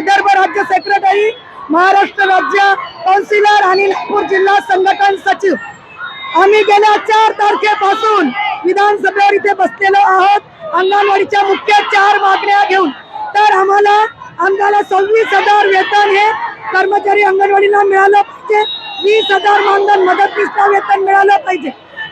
विदर्भ राज्य सेक्रेटरी महाराष्ट्र राज्य कौन्सिलर आणि नागपूर जिल्हा संघटन सचिव. आम्ही गेल्या चार तारखेपासून विधानसभेवर इथे बसलेलो आहोत. अंगणवाडीच्या मुख्य चार मागण्या घेऊन. तर आम्हाला आमदाला सव्वीस हजार वेतन हे कर्मचारी अंगणवाडीला मिळालं पाहिजे. वीस हजार मानधन मदतनीसला वेतन मिळालं पाहिजे.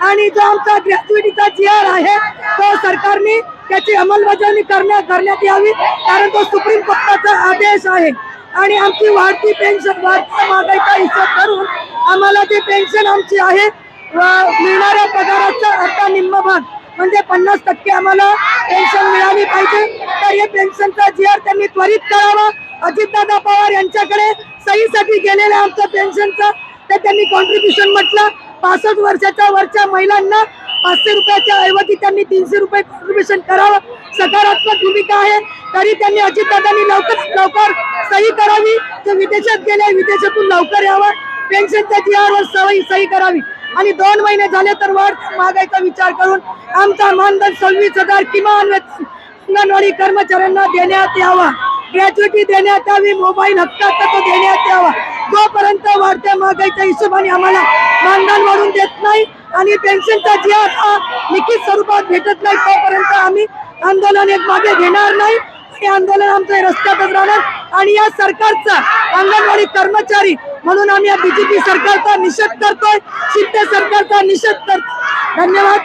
आणि जो आमचा ग्रॅज्युएटीचा जी आर आहे तो सरकारने त्याची अंमलबजावणी करण्या करण्यात यावी कारण तो सुप्रीम कोर्टाचा आदेश आहे. आणि आमची वाढती पेन्शन वाढत्या महागाईचा हिशोब करून आम्हाला ती पेन्शन आमची आहे मिळणाऱ्या पगाराचा आता निम्म भाग. म्हणजे पन्नास टक्के आम्हाला पेन्शन मिळाली पाहिजे. तर हे पेन्शनचा जी आर त्यांनी त्वरित करावा. अजितदादा पवार यांच्याकडे सहीसाठी गेलेलं आमचं पेन्शनचं ते त्यांनी कॉन्ट्रीब्युशन म्हटलं. पासष्ट वर्षाच्या वरच्या महिलांना पाचशे रुपयाच्या ऐवजी त्यांनी तीनशे रुपये कॉन्ट्रीब्युशन करावं. सकारात्मक भूमिका आहे. तरी त्यांनी अजितदादांनी लवकर लवकर सही करावी. तर विदेशात गेले विदेशातून लवकर यावं. पेन्शनच्या जी सवयी सही करावी. आणि दोन महिने झाले तर वाढ मागायचा विचार करून आमचा मानधन सव्वीस हजार किमान अंगणवाडी कर्मचाऱ्यांना देण्यात यावा. ग्रॅच्युटी देण्यात यावी. मोबाईल हक्काचा तो देण्यात यावा. जोपर्यंत वाढत्या महागाईच्या हिशोबाने आम्हाला मानधन वाढून देत नाही आणि पेन्शनचा जी आर हा लिखित स्वरूपात भेटत नाही तोपर्यंत आम्ही आंदोलन एक मागे घेणार नाही. आणि आंदोलन आमचं रस्त्यातच राहणार. आणि या सरकारचा अंगणवाडी कर्मचारी म्हणून आम्ही या बीजेपी सरकारचा निषेध करतोय. शिंदे सरकारचा निषेध करतो धन्यवाद.